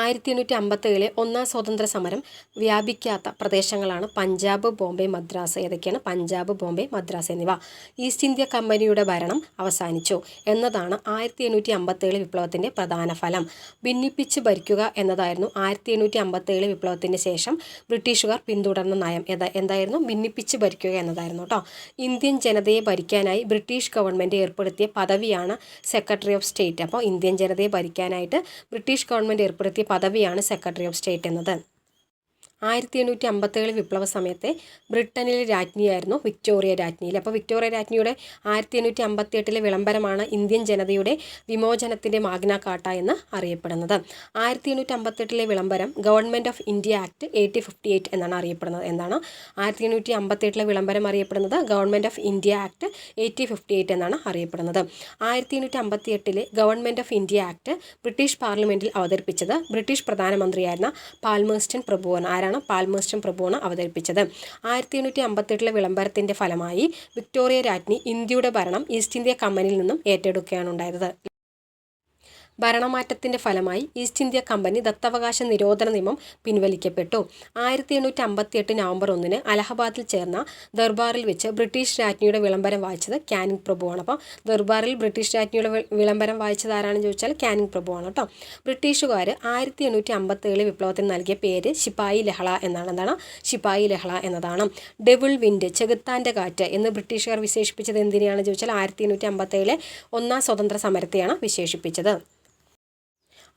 ആയിരത്തി എണ്ണൂറ്റി അമ്പത്തേഴിലെ ഒന്നാം സ്വാതന്ത്ര്യ സമരം വ്യാപിക്കാത്ത പ്രദേശങ്ങളാണ് പഞ്ചാബ് ബോംബെ മദ്രാസ് ഏതൊക്കെയാണ്? പഞ്ചാബ് ബോംബെ മദ്രാസ് എന്നിവ. ഈസ്റ്റ് ഇന്ത്യ കമ്പനിയുടെ ഭരണം അവസാനിച്ചു. എന്നതാണ് ആയിരത്തി എണ്ണൂറ്റി അമ്പത്തേഴ് വിപ്ലവത്തിന്റെ പ്രധാന ഫലം. ഭിന്നിപ്പിച്ച് ഭരിക്കുക എന്നതായിരുന്നു ആയിരത്തി എണ്ണൂറ്റി അമ്പത്തേഴ് വിപ്ലവത്തിന് ശേഷം ബ്രിട്ടീഷുകാർ പിന്തുടർന്ന നയം. എന്തായിരുന്നു? ഭിന്നിപ്പിച്ച് ഭരിക്കുക എന്നതായിരുന്നു കേട്ടോ ഇന്ത്യൻ ജനതയെ ഭരിക്കാനായി ബ്രിട്ടീഷ് ഗവൺമെന്റ് ഏർപ്പെടുത്തിയ പദവിയാണ് സെക്രട്ടറി ഓഫ് സ്റ്റേറ്റ്. അപ്പോൾ ഇന്ത്യൻ ജനതയെ ഭരിക്കാനായിട്ട് ബ്രിട്ടീഷ് ഗവൺമെന്റ് ഏർപ്പെടുത്തിയ പദവിയാണ് സെക്രട്ടറി ഓഫ് സ്റ്റേറ്റ് എന്നത്. ആയിരത്തി എണ്ണൂറ്റി അമ്പത്തേഴ് വിപ്ലവ സമയത്തെ ബ്രിട്ടനിലെ രാജ്ഞിയായിരുന്നു വിക്ടോറിയ രാജ്ഞിയിൽ. അപ്പോൾ വിക്ടോറിയ രാജ്ഞിയുടെ ആയിരത്തി എണ്ണൂറ്റി അമ്പത്തി എട്ടിലെ വിളംബരമാണ് ഇന്ത്യൻ ജനതയുടെ വിമോചനത്തിന്റെ മാഗ്ന കാട്ട എന്ന് അറിയപ്പെടുന്നത്. ആയിരത്തി എണ്ണൂറ്റി അമ്പത്തെട്ടിലെ വിളംബരം government of India act eighty fifty eight എന്നാണ് അറിയപ്പെടുന്നത്. എന്താണ് ആയിരത്തി എണ്ണൂറ്റി അമ്പത്തി എട്ടിലെ വിളംബരം അറിയപ്പെടുന്നത് government of India act eighty fifty eight എന്നാണ് അറിയപ്പെടുന്നത്. ആയിരത്തി എണ്ണൂറ്റി അമ്പത്തി എട്ടിലെ government of India act British പാർലമെന്റിൽ അവതരിപ്പിച്ചത് ബ്രിട്ടീഷ് പ്രധാനമന്ത്രിയായിരുന്ന പാൽമേസ്റ്റൻ പ്രഭുവാണ്. ആരാണ് പാൽമേഴ്സ്റ്റൺ പ്രഭുവാണ് അവതരിപ്പിച്ചത്. ആയിരത്തി എണ്ണൂറ്റി അമ്പത്തെട്ടിലെ വിളംബരത്തിന്റെ ഫലമായി വിക്ടോറിയ രാജ്ഞി ഇന്ത്യയുടെ ഭരണം ഈസ്റ്റ് ഇന്ത്യ കമ്പനിയിൽ നിന്നും ഏറ്റെടുക്കുകയാണ് ഉണ്ടായത് ഭരണമാറ്റത്തിന്റെ ഫലമായി ഈസ്റ്റ് ഇന്ത്യ കമ്പനി ദത്തവകാശ നിരോധന നിയമം പിൻവലിക്കപ്പെട്ടു. ആയിരത്തി എണ്ണൂറ്റി അമ്പത്തി എട്ട് നവംബർ ഒന്നിന് അലഹബാദിൽ ചേർന്ന ദർബാറിൽ വെച്ച് ബ്രിട്ടീഷ് രാജ്ഞിയുടെ വിളംബരം വായിച്ചത് കാനിങ് പ്രഭുവാണ്. അപ്പോൾ ദർബാറിൽ ബ്രിട്ടീഷ് രാജ്ഞിയുടെ വിളംബരം വായിച്ചത് ആരാണെന്ന് ചോദിച്ചാൽ കാനിങ് പ്രഭുവാണ് കേട്ടോ. ബ്രിട്ടീഷുകാർ ആയിരത്തി എണ്ണൂറ്റി അമ്പത്തേഴ് വിപ്ലവത്തിന് നൽകിയ പേര് ശിപ്പായി ലഹള എന്നാണ്. എന്താണ്? ശിപ്പായി ലഹള എന്നതാണ്. ഡെവിൾ വിൻഡ് ചെകുത്താന്റെ കാറ്റ് എന്ന് ബ്രിട്ടീഷുകാർ വിശേഷിപ്പിച്ചത് എന്തിനെയാണ് ചോദിച്ചാൽ ആയിരത്തി എണ്ണൂറ്റി അമ്പത്തേഴിലെ ഒന്നാം സ്വതന്ത്ര സമരത്തെയാണ് വിശേഷിപ്പിച്ചത്.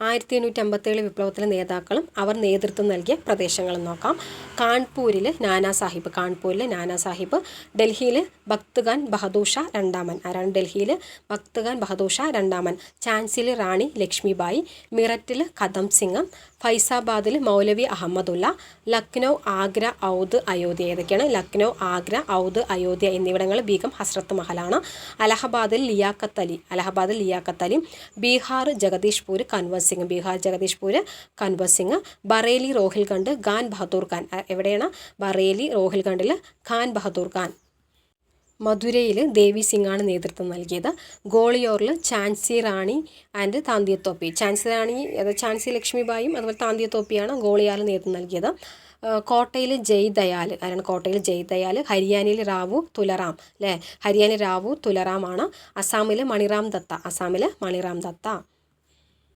ആയിരത്തി എണ്ണൂറ്റി അമ്പത്തേഴ് വിപ്ലവത്തിലെ നേതാക്കളും അവർ നേതൃത്വം നൽകിയ പ്രദേശങ്ങളും നോക്കാം. കാൺപൂരിൽ നാനാ സാഹിബ് കാൺപൂരിൽ നാനാ സാഹിബ് ഡൽഹിയിൽ ഭക്ത്ഖാൻ ബഹദൂർ ഷാ രണ്ടാമൻ. ആരാണ് ഡൽഹിയിൽ ഭക്ത്ഖാൻ ബഹദൂർ ഷാ രണ്ടാമൻ? ഝാൻസിയിൽ റാണി ലക്ഷ്മിബായി മിററ്റിൽ കദം സിംഗ് ഫൈസാബാദിൽ മൗലവി അഹമ്മദുള്ള ലക്നൗ ആഗ്ര ഔദ് അയോധ്യ. ഏതൊക്കെയാണ്? ലക്നൗ ആഗ്ര ഔദ് അയോധ്യ എന്നിവിടങ്ങൾ ബീഗം ഹസ്രത്ത് മഹലാണ്. അലഹബാദിൽ ലിയാഖത്ത് അലി അലഹബാദിൽ ലിയാഖത്ത് അലി ബീഹാർ ജഗദീഷ്പൂർ സിംഗ് ബീഹാർ ജഗദീഷ്പൂർ കൻവർ സിംഗ്. ബറേലി റോഹിൽഖണ്ഡ് ഖാൻ ബഹദൂർ ഖാൻ. എവിടെയാണ്? ബറേലി റോഹിൽഖണ്ഡിൽ ഖാൻ ബഹദൂർ ഖാൻ. മധുരയിൽ ദേവി സിംഗാണ് നേതൃത്വം നൽകിയത്. ഗോളിയോറിൽ ചാൻസി റാണി ആൻഡ് താന്തിയത്തോപ്പി ചാൻസി റാണി ചാൻസി ലക്ഷ്മിബായും അതുപോലെ താന്തിയത്തോപ്പിയാണ് ഗോളിയാൽ നേതൃത്വം നൽകിയത്. കോട്ടയിൽ ജയ് ദയാൽ ആരാണ് കോട്ടയിൽ ജയ് ദയാൽ ഹരിയാനയിൽ റാവു തുലറാം അല്ലേ ഹരിയാനയിൽ റാവു തുലറാമാണ്. അസാമിൽ മണിറാം ദത്ത അസാമിൽ മണിറാം ദത്ത.